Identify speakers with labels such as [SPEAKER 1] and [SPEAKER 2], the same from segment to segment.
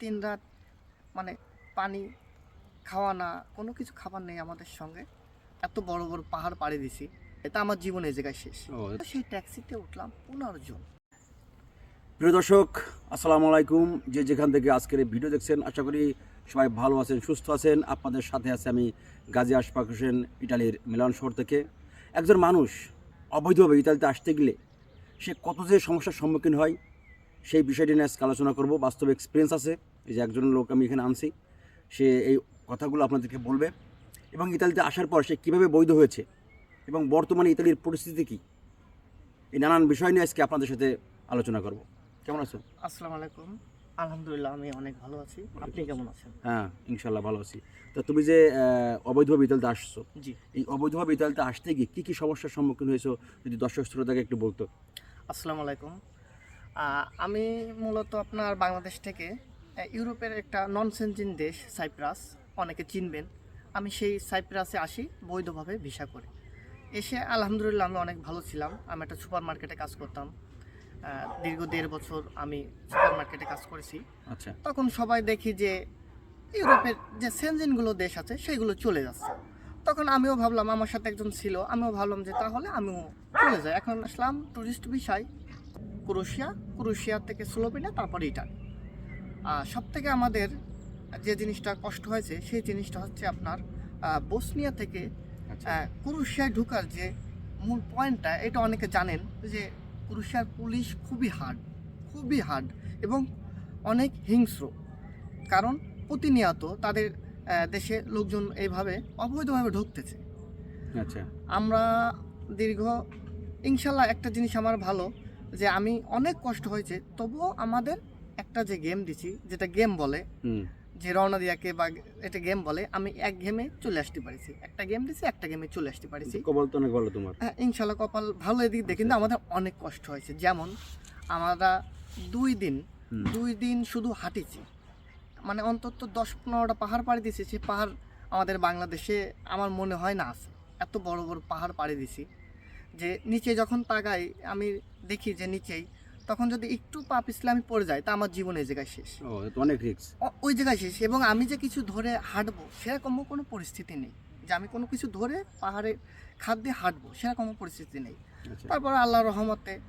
[SPEAKER 1] তিন রাত মানে পানি খাওয়া না কোনো কিছু খাবার নেই আমাদের সঙ্গে। এত বড় বড় পাহাড় পাড়ি দিছি। এটা আমার জীবনে এই জায়গায় শেষ।
[SPEAKER 2] ও
[SPEAKER 1] সেই ট্যাক্সিতে উঠলাম পনেরো জন।
[SPEAKER 2] প্রিয় দর্শক আসসালামু আলাইকুম। যে যেখান থেকে আজকের এই ভিডিও দেখছেন আশা করি সবাই ভালো আছেন সুস্থ আছেন। আপনাদের সাথে আছে আমি গাজী আশফাক হোসেন ইটালির মিলান শহর থেকে। একজন মানুষ অবৈধভাবে ইতালিতে আসতে গেলে সে কত যে সমস্যার সম্মুখীন হয় সেই বিষয়টি নিয়ে আজকে আলোচনা করব। বাস্তব এক্সপিরিয়েন্স আছে। এই যে একজন লোক আমি এখানে আনছি সে এই কথাগুলো আপনাদেরকে বলবে এবং ইতালিতে আসার পর সে কীভাবে বৈধ হয়েছে এবং বর্তমানে ইতালির পরিস্থিতি কী? এই নানান বিষয় নিয়ে আজকে আপনাদের সাথে আলোচনা করব। কেমন আছো?
[SPEAKER 1] আসসালামু আলাইকুম আলহামদুলিল্লাহ আমি অনেক ভালো আছি। আপনি কেমন আছেন?
[SPEAKER 2] হ্যাঁ ইনশাল্লাহ ভালো আছি। তো তুমি যে অবৈধভাবে ইতালিতে আসছো
[SPEAKER 1] জি।
[SPEAKER 2] এই অবৈধভাবে ইতালিতে আসতে গিয়ে কী কী সমস্যার সম্মুখীন হয়েছো? যদি দর্শক শ্রোতাকে একটু বলতো।
[SPEAKER 1] আসসালামু আলাইকুম আমি মূলত আপনার বাংলাদেশ থেকে ইউরোপের একটা নন সেনজিন দেশ সাইপ্রাস অনেকে চিনবেন। আমি সেই সাইপ্রাসে আসি বৈধভাবে ভিসা করে। এসে আলহামদুলিল্লাহ আমি অনেক ভালো ছিলাম। আমি একটা সুপার মার্কেটে কাজ করতাম। দীর্ঘ দেড় বছর আমি সুপার মার্কেটে কাজ করেছি।
[SPEAKER 2] আচ্ছা।
[SPEAKER 1] তখন সবাই দেখি যে ইউরোপের যে সেনজিনগুলো দেশ আছে সেগুলো চলে যাচ্ছে। তখন আমিও ভাবলাম আমার সাথে একজন ছিল আমিও ভাবলাম যে তাহলে আমিও চলে যাই। এখন আসলাম টুরিস্ট বিষয় ক্রোশিয়া ক্রোশিয়া থেকে স্লোভেনিয়া তারপরে ইটালি। সব থেকে আমাদের যে জিনিসটা কষ্ট হয়েছে সেই জিনিসটা হচ্ছে আপনার বসনিয়া থেকে
[SPEAKER 2] আচ্ছা।
[SPEAKER 1] ক্রোশিয়ায় ঢোকার যে মূল পয়েন্টটা এটা অনেকে জানেন যে ক্রোশিয়ার পুলিশ খুবই হার্ড খুবই হার্ড এবং অনেক হিংস্র। কারণ প্রতিনিয়ত তাদের দেশে লোকজন এইভাবে অবৈধভাবে ঢুকতেছে।
[SPEAKER 2] আচ্ছা।
[SPEAKER 1] আমরা দীর্ঘ ইনশাল্লাহ একটা জিনিস আমার ভালো যে আমি অনেক কষ্ট হয়েছে তবুও আমাদের একটা যে গেম দিছি যেটা গেম বলে যে রওনা দিয়াকে বা এটা গেম বলে আমি এক গেমে চলে আসতে পারিছি। একটা গেম দিছি একটা গেমে চলে আসতে পারিছি।
[SPEAKER 2] কবল তো অনেক ভালো তোমার।
[SPEAKER 1] হ্যাঁ ইনশাল্লাহ কপাল ভালো এদিক দিয়ে কিন্তু আমাদের অনেক কষ্ট হয়েছে। যেমন আমরা দুই দিন দুই দিন শুধু হাঁটিছি। মানে অন্তত দশ পনেরোটা পাহাড় পাড়ি দিয়েছি সে পাহাড় আমাদের বাংলাদেশে আমার মনে হয় না আছে। এত বড় বড় পাহাড় পাড়ি দিছি। যে নিচে যখন তাকাই আমি দেখি যে নিচেই তখন যদি একটু পা পিছলে আমি পড়ে যাই তা আমার জীবন এই জায়গায় শেষ।
[SPEAKER 2] অনেক রিক্স
[SPEAKER 1] ওই জায়গায় শেষ। এবং আমি যে কিছু ধরে হাঁটবো সেরকমও কোনো পরিস্থিতি নেই। যে আমি কোনো কিছু ধরে পাহাড়ে খাদ দিয়ে হাঁটবো সেরকমও পরিস্থিতি নেই।
[SPEAKER 2] তারপর
[SPEAKER 1] তারপরে আল্লাহ রহমতে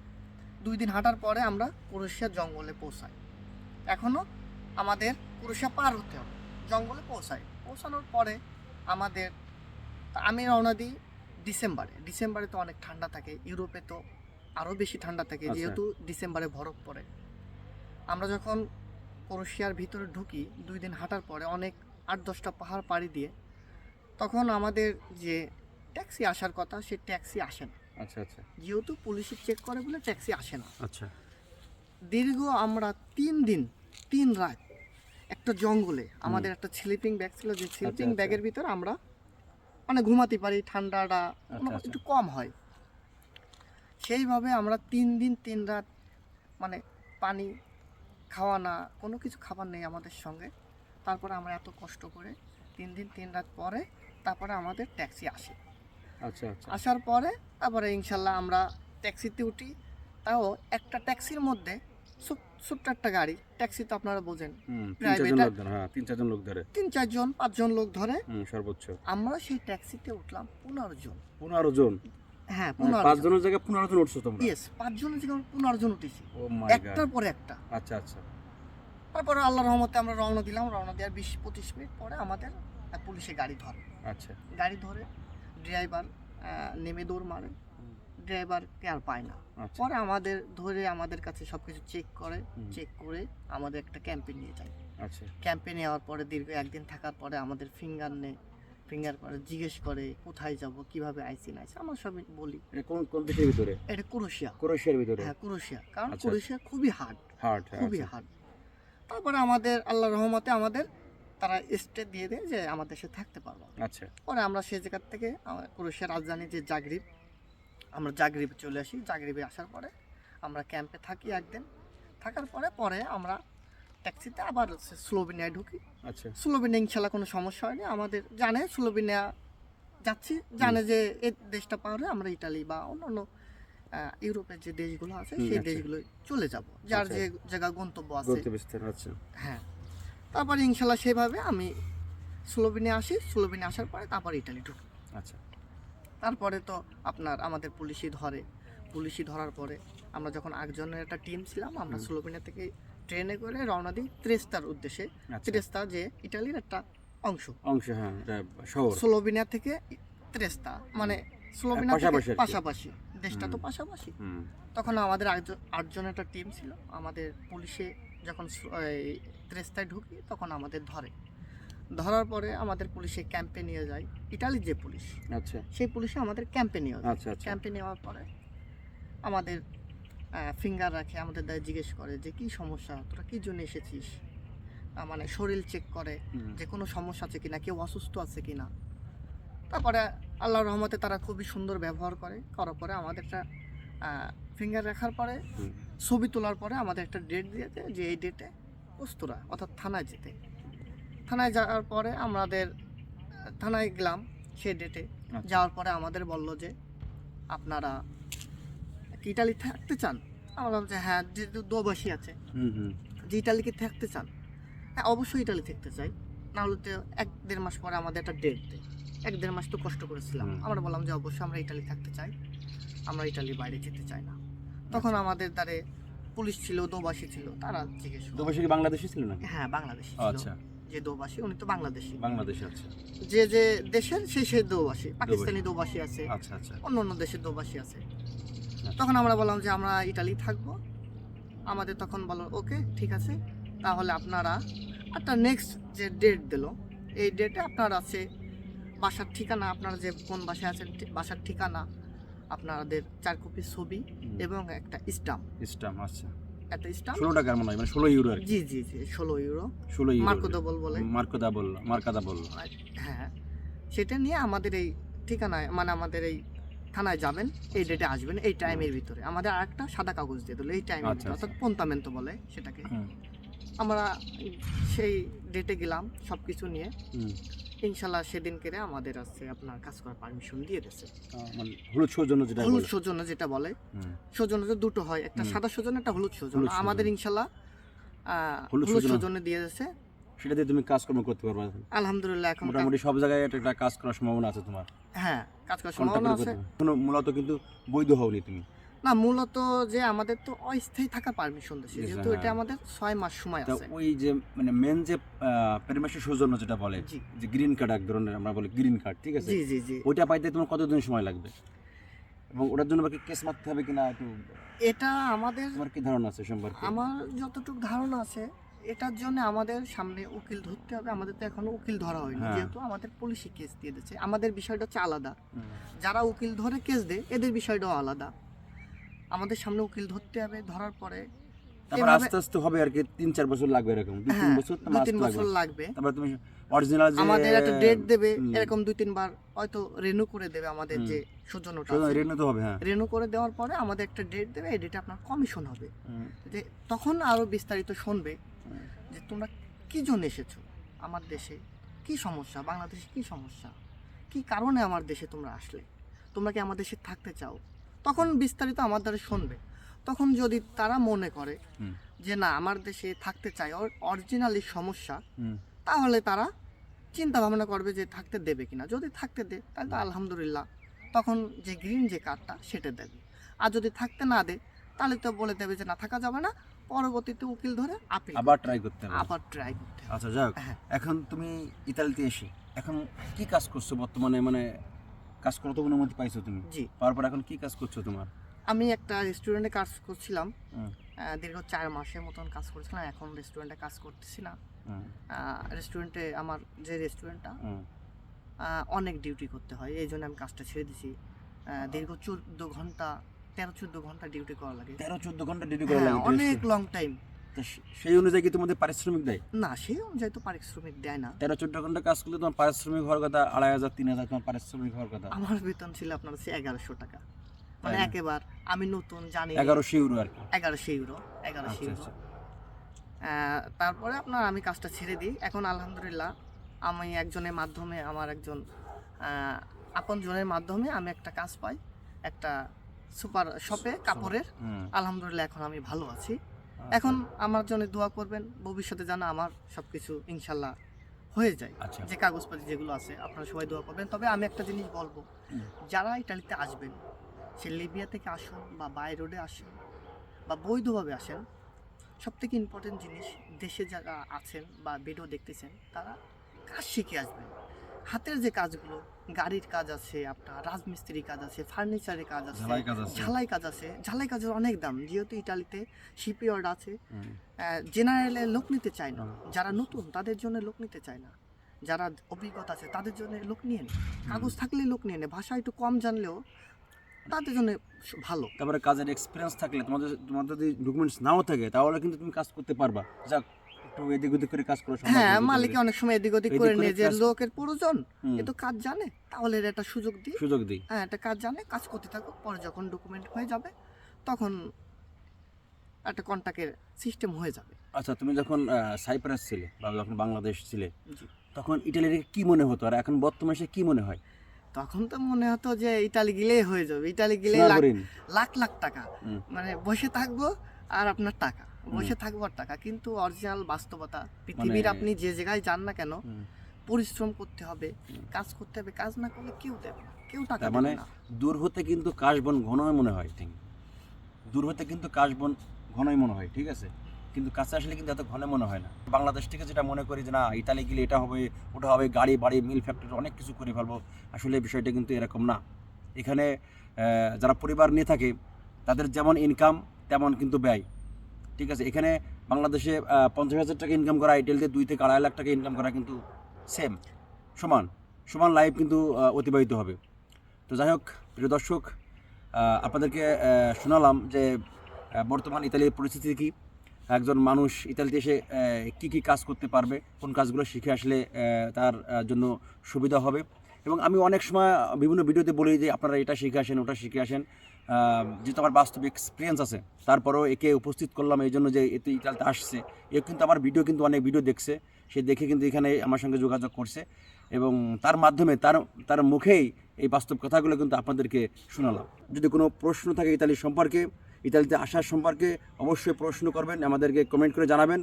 [SPEAKER 1] দুই দিন হাঁটার পরে আমরা কুরুশিয়া জঙ্গলে পৌঁছাই। এখনও আমাদের কুরুশিয়া পার হতে হবে। জঙ্গলে পৌঁছাই। পৌঁছানোর পরে আমাদের আমি রওনা দিই ডিসেম্বরে ডিসেম্বরে তো অনেক ঠান্ডা থাকে ইউরোপে তো আরও বেশি ঠান্ডা থাকে
[SPEAKER 2] আচ্ছা।
[SPEAKER 1] যেহেতু ডিসেম্বরে বরফ পড়ে। আমরা যখন ক্রোশিয়ার ভিতরে ঢুকি দুই দিন হাঁটার পরে অনেক আট দশটা পাহাড় পাড়ি দিয়ে তখন আমাদের যে ট্যাক্সি আসার কথা সে ট্যাক্সি আসে না।
[SPEAKER 2] আচ্ছা আচ্ছা।
[SPEAKER 1] যেহেতু পুলিশে চেক করে বলে ট্যাক্সি আসে না।
[SPEAKER 2] আচ্ছা।
[SPEAKER 1] দীর্ঘ আমরা তিন দিন তিন রাত একটা জঙ্গলে আমাদের একটা স্লিপিং ব্যাগ ছিল যে স্লিপিং
[SPEAKER 2] আচ্ছা।
[SPEAKER 1] ব্যাগের ভিতর আমরা মানে ঘুমাতে পারি ঠান্ডাটা
[SPEAKER 2] আচ্ছা, আচ্ছা।
[SPEAKER 1] একটু কম হয়। সেইভাবে আমরা তিন দিন তিন রাত মানে পানি খাওয়া না কোনো কিছু খাবার নেই আমাদের সঙ্গে। তারপরে আমরা এত কষ্ট করে তিন দিন তিন রাত পরে তারপরে আমাদের ট্যাক্সি আসে।
[SPEAKER 2] আচ্ছা আচ্ছা।
[SPEAKER 1] আসার পরে তারপরে ইনশাল্লাহ আমরা ট্যাক্সিতে উঠি। তাও একটা ট্যাক্সির মধ্যে ছোট- ছোট্ট একটা গাড়ি ট্যাক্সি তো আপনারা বোঝেন।
[SPEAKER 2] হুম তিন চারজন লোক ধরে হ্যাঁ তিন চারজন লোক ধরে।
[SPEAKER 1] তিন চারজন পাঁচজন লোক ধরে।
[SPEAKER 2] সর্বোচ্চ।
[SPEAKER 1] আমরা সেই ট্যাক্সিতে উঠলাম পনেরো জন।
[SPEAKER 2] পনেরো জন?
[SPEAKER 1] হ্যাঁ
[SPEAKER 2] মানে পাঁচ জনের জায়গায় পনেরো জন উঠছো তোমরা?
[SPEAKER 1] ইয়েস পাঁচজনের থেকে আমরা পনেরো জন উঠেছি। একটার পরে একটা।
[SPEAKER 2] আচ্ছা আচ্ছা।
[SPEAKER 1] তারপরে আল্লাহ রহমতে আমরা রওনা দিলাম রওনা দেওয়ার বিশ পঁচিশ মিনিট পরে আমাদের পুলিশে গাড়ি ধরে।
[SPEAKER 2] আচ্ছা।
[SPEAKER 1] গাড়ি ধরে ড্রাইভার নেমে দৌড় মারে। ড্রাইভারকে আর পায় না।
[SPEAKER 2] আচ্ছা।
[SPEAKER 1] পরে আমাদের ধরে আমাদের কাছে সব কিছু চেক করে চেক করে আমাদের একটা ক্যাম্পে নিয়ে যায়।
[SPEAKER 2] আচ্ছা।
[SPEAKER 1] ক্যাম্পে নেওয়ার পরে দীর্ঘ একদিন থাকার পরে আমাদের ফিঙ্গার নেয় ফিঙ্গার করে জিজ্ঞেস করে কোথায় যাব কীভাবে আইসি না আইসি আমরা সবই বলি।
[SPEAKER 2] এটা কোন কোন দেশের ভিতরে?
[SPEAKER 1] এটা ক্রোশিয়া।
[SPEAKER 2] ক্রোয়েশিয়ার ভিতরে?
[SPEAKER 1] হ্যাঁ ক্রোশিয়া। কারণ
[SPEAKER 2] আচ্ছা।
[SPEAKER 1] ক্রোশিয়া খুবই হার্ড
[SPEAKER 2] হার্ট
[SPEAKER 1] খুবই হার্ড তারপরে আমাদের আল্লাহ রহমতে আমাদের তারা স্টে দিয়ে দেয় যে আমাদের দেশে থাকতে পারব।
[SPEAKER 2] আচ্ছা।
[SPEAKER 1] পরে আমরা সেই জায়গার থেকে আমার ক্রোশিয়ার রাজধানী যে জাগরিব আমরা জাগরিবে চলে আসি। জাগরিবে আসার পরে আমরা ক্যাম্পে থাকি একদিন। থাকার পরে পরে আমরা ট্যাক্সিতে আবার স্লোভেনিয়ায় ঢুকি।
[SPEAKER 2] আচ্ছা।
[SPEAKER 1] স্লোভেনিয়া ইনশাল্লাহ কোনো সমস্যা হয়নি। আমাদের জানে স্লোভেনিয়া যাচ্ছি জানে যে এই দেশটা পার হয়ে আমরা ইটালি বা অন্য অন্য ইউরোপের যে দেশগুলো আছে সেই
[SPEAKER 2] আচ্ছা।
[SPEAKER 1] দেশগুলো চলে যাব যার
[SPEAKER 2] আচ্ছা।
[SPEAKER 1] যে জায়গা গন্তব্য আছে।
[SPEAKER 2] আচ্ছা।
[SPEAKER 1] হ্যাঁ। তারপরে ইনশাল্লাহ সেভাবে আমি স্লোভেনিয়া আসি। স্লোভেনিয়া আসার পরে তারপর ইটালি ঢুকি।
[SPEAKER 2] আচ্ছা।
[SPEAKER 1] তারপরে তো আপনার আমাদের পুলিশই ধরে। পুলিশই ধরার পরে আমরা যখন একজনের একটা টিম ছিলাম আমরা স্লোভেনিয়া থেকে ট্রেনে করে রওনা দিই ত্রেস্তার উদ্দেশ্যে।
[SPEAKER 2] আচ্ছা।
[SPEAKER 1] ত্রেস্তা যে ইটালির একটা অংশ।
[SPEAKER 2] অংশ হ্যাঁ
[SPEAKER 1] স্লোভেনিয়া থেকে ত্রেস্তা মানে স্লোভেনিয়া
[SPEAKER 2] পাশাপাশি
[SPEAKER 1] দেশটা তো পাশাপাশি। তখন আমাদের আটজন আটজনের একটা টিম ছিল আমাদের পুলিশে যখন ত্রেস্তায় ঢুকি তখন আমাদের ধরে। ধরার পরে আমাদের পুলিশে ক্যাম্পে নিয়ে যায়। ইটালির যে পুলিশ
[SPEAKER 2] আচ্ছা।
[SPEAKER 1] সেই পুলিশে আমাদের ক্যাম্পে নিয়ে যায়।
[SPEAKER 2] আচ্ছা আচ্ছা।
[SPEAKER 1] ক্যাম্পে নেওয়ার পরে আমাদের ফিঙ্গার রাখে আমাদের দ্বারা জিজ্ঞেস করে যে কি সমস্যা? তোরা কি জন্য এসেছিস? মানে শরীর চেক করে যে কোনো সমস্যা আছে কিনা? কেউ অসুস্থ আছে কিনা? তারপরে আল্লাহর রহমতে তারা খুবই সুন্দর ব্যবহার করে। করার পরে আমাদের একটা ফিঙ্গার রাখার পরে ছবি তোলার পরে আমাদের একটা ডেট দিয়েছে যে এই ডেটে উস্তুরা অর্থাৎ থানায় যেতে। থানায় যাওয়ার পরে আমাদের থানায় গেলাম সেই ডেটে
[SPEAKER 2] আচ্ছা।
[SPEAKER 1] যাওয়ার পরে আমাদের বলল যে আপনারা কি ইটালি থাকতে চান? আমরা বললাম যে হ্যাঁ যেহেতু দোবাসী আছে।
[SPEAKER 2] হুম হুম।
[SPEAKER 1] যে ইটালিকে থাকতে চান? হ্যাঁ অবশ্যই ইটালি থাকতে চাই। নাহলে তো এক দেড় মাস পরে আমাদের একটা ডেট দেয়। এক দেড় মাস তো কষ্ট করেছিলাম। আমরা বললাম যে অবশ্যই আমরা ইটালি থাকতে চাই। আমরা ইটালির বাইরে যেতে চাই না। তখন আমাদের দ্বারে পুলিশ ছিল দোবাসী ছিল তারা জিজ্ঞেস।
[SPEAKER 2] দুবাসী বাংলাদেশি ছিল না
[SPEAKER 1] হ্যাঁ বাংলাদেশি ছিল।
[SPEAKER 2] আচ্ছা।
[SPEAKER 1] যে দোবাসী উনি তো বাংলাদেশি।
[SPEAKER 2] বাংলাদেশি আচ্ছা।
[SPEAKER 1] যে যে দেশের সে সে দোবাসী পাকিস্তানি দোবাসী আছে
[SPEAKER 2] আচ্ছা আচ্ছা।
[SPEAKER 1] অন্য অন্য দেশের দোবাসী আছে। তখন আমরা বললাম যে আমরা ইটালি থাকব। আমাদের তখন বলো ওকে ঠিক আছে। তাহলে আপনারা একটা নেক্সট যে ডেট দিল এই ডেটে আপনার আছে বাসার ঠিকানা আপনারা যে কোন বাসায় আছেন বাসার ঠিকানা আপনাদের চার কপি ছবি এবং একটা স্টাম্প।
[SPEAKER 2] ইস্টাম আচ্ছা।
[SPEAKER 1] একটা স্টাম্প
[SPEAKER 2] ষোলো টাকার মনে হয় মানে ষোলো ইউরো
[SPEAKER 1] জি জি জি ষোলো ইউরো
[SPEAKER 2] ষোলো ইউরো
[SPEAKER 1] বল বলে।
[SPEAKER 2] মার্কদা মার্কাদা বল
[SPEAKER 1] হ্যাঁ। সেটা নিয়ে আমাদের এই ঠিকানায় মানে আমাদের এই থানায় যাবেন এই ডেটে আসবেন এই টাইমের ভিতরে। আমাদের আরেকটা সাদা কাগজ দিয়ে দিল এই টাইমের
[SPEAKER 2] আচ্ছা,
[SPEAKER 1] ভিতরে অর্থাৎ পন্তামেন্তো বলে সেটাকে। আমরা সেই ডেটে গেলাম সব কিছু নিয়ে ইনশাল্লাহ সেদিন কেড়ে আমাদের আছে আপনার কাজ করার পারমিশন দিয়ে দিয়েছে।
[SPEAKER 2] মানে হলুদ সৌজন্য যেটা
[SPEAKER 1] হলুদ সৌজন্য যেটা বলে। সৌজন্য তো দুটো হয় একটা সাদা সৌজন্য একটা হলুদ সৌজন্য। আমাদের ইনশাল্লাহ
[SPEAKER 2] হলুদ সৌজন্য।
[SPEAKER 1] দিয়ে দিয়েছে।
[SPEAKER 2] সেটা দিয়ে তুমি কাজকর্ম করতে পারবে
[SPEAKER 1] আলহামদুলিল্লাহ এখন
[SPEAKER 2] মোটামুটি সব জায়গায় একটা একটা কাজ করার সম্ভাবনা আছে তোমার।
[SPEAKER 1] হ্যাঁ কাজ করার সম্ভাবনা আছে।
[SPEAKER 2] কোনো মূলত কিন্তু বৈধ হওনি তুমি।
[SPEAKER 1] না মূলত যে আমাদের তো অস্থায়ী থাকার পারমিশন দিচ্ছে যেহেতু এটা
[SPEAKER 2] হ্যাঁ।
[SPEAKER 1] আমাদের ছয় মাস সময় আছে।
[SPEAKER 2] ওই যে মানে মেন যে পেরমেশের সৌজন্য যেটা বলে যে গ্রিন কার্ড এক ধরনের আমরা বলি গ্রিন কার্ড ঠিক আছে?
[SPEAKER 1] জি জি জি।
[SPEAKER 2] ওইটা পাইতে তোমার কতদিন সময় লাগবে? এবং ওটার জন্য বাকি কেস মারতে হবে কিনা একটু
[SPEAKER 1] এটা আমাদের
[SPEAKER 2] তোমার কি ধারণা আছে সম্পর্কে?
[SPEAKER 1] আমার যতটুকু ধারণা আছে এটার জন্য আমাদের সামনে উকিল ধরতে হবে আমাদের তো এখনও উকিল ধরা হয়নি
[SPEAKER 2] হ্যাঁ।
[SPEAKER 1] যেহেতু আমাদের পুলিশি কেস দিয়ে দিচ্ছে। আমাদের বিষয়টা হচ্ছে আলাদা। যারা উকিল ধরে কেস দেয় এদের বিষয়টাও আলাদা। আমাদের সামনে উকিল ধরতে হবে ধরার পরে
[SPEAKER 2] তারপর আস্তে আস্তে হবে আর কি তিন চার বছর লাগবে এরকম দুই তিন
[SPEAKER 1] হ্যাঁ
[SPEAKER 2] বছর তো
[SPEAKER 1] দু
[SPEAKER 2] মাস্ট
[SPEAKER 1] তিন বছর
[SPEAKER 2] লাগবে। তারপর তুমি অরিজিনাল যে
[SPEAKER 1] আমাদের একটা ডেট দেবে এরকম দুই তিনবার হয়তো রেনু করে দেবে আমাদের যে
[SPEAKER 2] রেনু তো হবে হ্যাঁ।
[SPEAKER 1] রেনু করে দেওয়ার পরে আমাদের একটা ডেট দেবে এই ডেটে আপনার কমিশন হবে। যে তখন আরও বিস্তারিত শুনবে যে তোমরা কি জন্য এসেছ আমার দেশে? কি সমস্যা? বাংলাদেশে কি সমস্যা? কি কারণে আমার দেশে তোমরা আসলে? তোমরা কি আমার দেশে থাকতে চাও? তখন বিস্তারিত আমার দ্বারা শুনবে। তখন যদি তারা মনে করে যে না আমার দেশে থাকতে চাই অরিজিনালি সমস্যা তাহলে তারা চিন্তা ভাবনা করবে যে থাকতে দেবে কিনা। যদি থাকতে দে তাহলে তো আলহামদুলিল্লাহ। তখন যে গ্রিন যে কার্ডটা সেটা দেবে। আর যদি থাকতে না দে তাহলে তো বলে দেবে যে না থাকা যাবে না। পরবর্তীতে উকিল ধরে আপিল
[SPEAKER 2] আবার ট্রাই করতে হবে।
[SPEAKER 1] আবার ট্রাই করতে হবে।
[SPEAKER 2] আচ্ছা যাক
[SPEAKER 1] হ্যাঁ।
[SPEAKER 2] এখন তুমি ইতালিতে এসে এখন কি কাজ করছ বর্তমানে? মানে কাজ করো তো অনুমতি পাইছো তুমি?
[SPEAKER 1] জি।
[SPEAKER 2] পাওয়ার পর এখন কি কাজ করছ তোমার?
[SPEAKER 1] আমি একটা রেস্টুরেন্টে কাজ করছিলাম। দীর্ঘ চার মাসের মতন কাজ করছিলাম এখন রেস্টুরেন্টে কাজ করতেছি না। রেস্টুরেন্টে আমার যে রেস্টুরেন্টটা অনেক ডিউটি করতে হয় এই জন্য আমি কাজটা ছেড়ে দিছি। দীর্ঘ চোদ্দ ঘণ্টা তেরো চোদ্দ ঘণ্টা ডিউটি করা লাগে।
[SPEAKER 2] তেরো চোদ্দ ঘণ্টা ডিউটি করা
[SPEAKER 1] হ্যাঁ,
[SPEAKER 2] লাগে
[SPEAKER 1] অনেক লং টাইম
[SPEAKER 2] সেই অনুযায়ী কি তোমাদের পারিশ্রমিক দেয়?
[SPEAKER 1] না সেই অনুযায়ী তো পারিশ্রমিক দেয় না।
[SPEAKER 2] তেরো চোদ্দ ঘণ্টা কাজ করলে তোমার পারিশ্রমিক হওয়ার কথা আড়াই হাজার তিন হাজার তোমার পারিশ্রমিক হওয়ার কথা।
[SPEAKER 1] আমার বেতন ছিল আপনার হচ্ছে এগারোশো টাকা। মানে একেবার আমি নতুন জানি।
[SPEAKER 2] এগারোশো ইউরো আর কি।
[SPEAKER 1] এগারোশো ইউরো এগারোশো
[SPEAKER 2] আচ্ছা
[SPEAKER 1] ইউরো।
[SPEAKER 2] আচ্ছা।
[SPEAKER 1] তারপরে আপনার আমি কাজটা ছেড়ে দিই। এখন আলহামদুলিল্লাহ আমি একজনের মাধ্যমে আমার একজন আপন জনের মাধ্যমে আমি একটা কাজ পাই। একটা সুপার শপে কাপড়ের। আলহামদুলিল্লাহ এখন আমি ভালো আছি। এখন আমার জন্য দোয়া করবেন ভবিষ্যতে যেন আমার সবকিছু ইনশাল্লাহ হয়ে যায়।
[SPEAKER 2] আচ্ছা।
[SPEAKER 1] যে কাগজপাতি যেগুলো আছে আপনারা সবাই দোয়া করবেন। তবে আমি একটা জিনিস বলব যারা ইটালিতে আসবেন সে লিবিয়া থেকে আসুন বা বাই রোডে আসুন বা বৈধভাবে আসেন সব থেকে ইম্পর্টেন্ট জিনিস দেশে যারা আছেন বা ভিডিও দেখতেছেন তারা কাজ শিখে আসবেন? হাতের যে কাজগুলো গাড়ির কাজ আছে আপনার রাজমিস্ত্রি কাজ আছে ফার্নিচারের কাজ আছে
[SPEAKER 2] ঝালাই কাজ আছে।
[SPEAKER 1] ঝালাই কাজের অনেক দাম। যেহেতু ইটালিতে শিপইয়ার্ড আছে জেনারেলে লোক নিতে চায় না। যারা নতুন তাদের জন্য লোক নিতে চায় না। যারা অভিজ্ঞতা আছে তাদের জন্য লোক নিয়ে নেয় কাগজ থাকলে লোক নিয়ে নেয় ভাষা একটু কম জানলেও তাদের জন্য ভালো।
[SPEAKER 2] তারপরে কাজের এক্সপিরিয়েন্স থাকলে তোমাদের তোমার যদি ডকুমেন্টস নাও থাকে তাহলে কিন্তু তুমি কাজ করতে পারবা। যাক একটু এদিক ওদিক করে কাজ করা
[SPEAKER 1] হ্যাঁ মালিকে অনেক সময় এদিক ওদিক করে যে লোকের প্রয়োজন
[SPEAKER 2] হুম,
[SPEAKER 1] এ তো কাজ জানে তাহলে একটা সুযোগ দিই।
[SPEAKER 2] সুযোগ দিই।
[SPEAKER 1] হ্যাঁ একটা কাজ জানে কাজ করতে থাকো পরে যখন ডকুমেন্ট হয়ে যাবে তখন একটা কন্ট্যাক্টের সিস্টেম হয়ে যাবে।
[SPEAKER 2] আচ্ছা তুমি যখন সাইপ্রাস ছিলে বা যখন বাংলাদেশ ছিলে তখন ইটালির কি মনে হতো? আর এখন বর্তমানে কি মনে হয়?
[SPEAKER 1] তখন তো মনে হতো যে ইটালি গিলেই হয়ে যাবে। ইটালি লাখ লাখ লাখ টাকা। মানে বসে থাকব আর আপনার টাকা। বসে থাকব আর টাকা। কিন্তু অরিজিনাল বাস্তবতা পৃথিবীর
[SPEAKER 2] মানে-
[SPEAKER 1] আপনি যে জায়গায় যান না কেন পরিশ্রম করতে হবে কাজ করতে হবে কাজ না করলে কেউ দেবে না কেউ টাকা
[SPEAKER 2] মানে দূর হতে কিন্তু কাশবন ঘনই মনে হয় ঠিক। দূর হতে কিন্তু কাশবন ঘনই মনে হয় ঠিক আছে? কিন্তু কাছে আসলে কিন্তু এত ঘন মনে হয় না। বাংলাদেশ থেকে যেটা মনে করি যে না ইতালি গেলে এটা হবে ওটা হবে গাড়ি বাড়ি মিল ফ্যাক্টরি অনেক কিছু করে ফেলব। আসলে বিষয়টা কিন্তু এরকম না। এখানে যারা পরিবার নিয়ে থাকে তাদের যেমন ইনকাম তেমন কিন্তু ব্যয়। ঠিক আছে? এখানে বাংলাদেশে পঞ্চাশ হাজার টাকা ইনকাম করা আইটেলতে দুই থেকে আড়াই লাখ টাকা ইনকাম করা কিন্তু সেম সমান। সমান লাইফ কিন্তু অতিবাহিত হবে। তো যাই হোক, প্রিয় দর্শক আপনাদেরকে শোনালাম যে বর্তমান ইতালির পরিস্থিতি কী? একজন মানুষ ইতালিতে এসে কী কী কাজ করতে পারবে? কোন কাজগুলো শিখে আসলে তার জন্য সুবিধা হবে? এবং আমি অনেক সময় বিভিন্ন ভিডিওতে বলি যে, আপনারা এটা শিখে আসেন, ওটা শিখে আসেন। যেহেতু আমার বাস্তবিক এক্সপিরিয়েন্স আছে, তারপরেও একে উপস্থিত করলাম এই জন্য যে এতে ইতালিতে আসছে। এ কিন্তু আমার ভিডিও কিন্তু অনেক ভিডিও দেখছে, সে দেখে কিন্তু এখানে আমার সঙ্গে যোগাযোগ করছে এবং তার মাধ্যমে তার তার মুখেই এই বাস্তব কথাগুলো কিন্তু আপনাদেরকে শোনালাম। যদি কোনো প্রশ্ন থাকে ইতালি সম্পর্কে, ইতালিতে আসার সম্পর্কে অবশ্যই প্রশ্ন করবেন, আমাদেরকে কমেন্ট করে জানাবেন,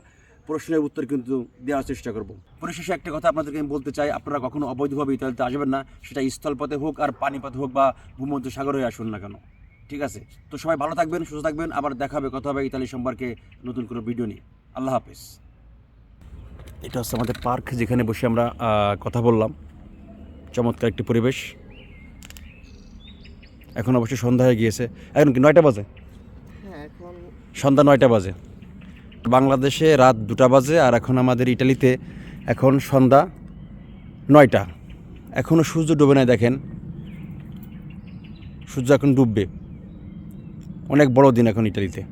[SPEAKER 2] প্রশ্নের উত্তর কিন্তু দেওয়ার চেষ্টা করব। পরিশেষে একটা কথা আপনাদেরকে আমি বলতে চাই, আপনারা কখনো অবৈধভাবে ইতালিতে আসবেন না, সেটা স্থলপথে হোক আর পানিপথে হোক বা ভূমধ্য সাগরে আসুন না কেন। ঠিক আছে? তো সবাই ভালো থাকবেন সুস্থ থাকবেন। আবার দেখা হবে কথা হবে ইতালি সম্পর্কে নতুন কোনো ভিডিও নিয়ে। আল্লাহ হাফেজ। এটা হচ্ছে আমাদের পার্ক যেখানে বসে আমরা কথা বললাম। চমৎকার একটি পরিবেশ। এখন অবশ্যই সন্ধ্যা হয়ে গিয়েছে। এখন কি নয়টা বাজে?
[SPEAKER 1] হ্যাঁ
[SPEAKER 2] সন্ধ্যা নয়টা বাজে। বাংলাদেশে রাত দুটা বাজে আর এখন আমাদের ইটালিতে এখন সন্ধ্যা নয়টা। এখনও সূর্য ডুবে নাই দেখেন। সূর্য এখন ডুববে। অনেক বড় দিন এখন ইটালিতে।